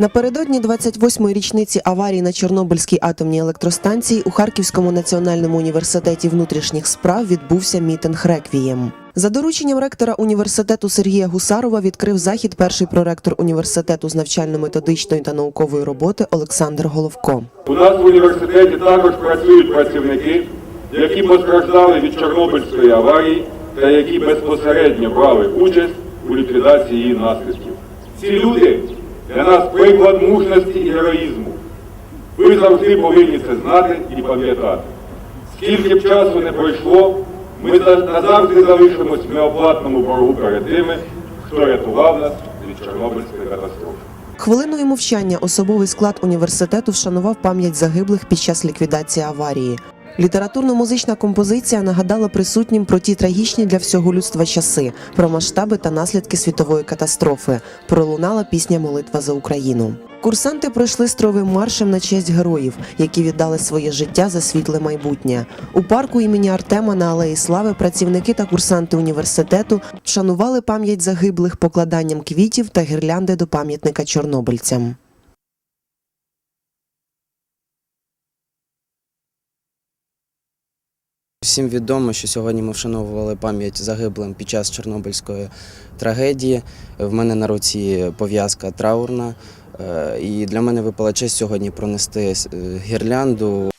Напередодні 28-ї річниці аварії на Чорнобильській атомній електростанції у Харківському національному університеті внутрішніх справ відбувся мітинг реквієм. За дорученням ректора університету Сергія Гусарова відкрив захід перший проректор університету з навчально-методичної та наукової роботи Олександр Головко. У нас в університеті також працюють працівники, які постраждали від Чорнобильської аварії та які безпосередньо брали участь у ліквідації її наслідків. Ці люди для нас приклад мужності і героїзму. Ви завжди повинні це знати і пам'ятати. Скільки б часу не пройшло, ми за- назавжди залишимось в неоплатному боргу перед тими, хто рятував нас від Чорнобильської катастрофи. Хвилиною мовчання особовий склад університету вшанував пам'ять загиблих під час ліквідації аварії. Літературно-музична композиція нагадала присутнім про ті трагічні для всього людства часи, про масштаби та наслідки світової катастрофи. Пролунала пісня Молитва за Україну. Курсанти пройшли стровим маршем на честь героїв, які віддали своє життя за світле майбутнє. У парку імені Артема на Алеї Слави працівники та курсанти університету вшанували пам'ять загиблих покладанням квітів та гірлянди до пам'ятника чорнобильцям. Всім відомо, що сьогодні ми вшановували пам'ять загиблим під час Чорнобильської трагедії. В мене на руці пов'язка траурна. Е, І для мене випала честь сьогодні пронести е, гірлянду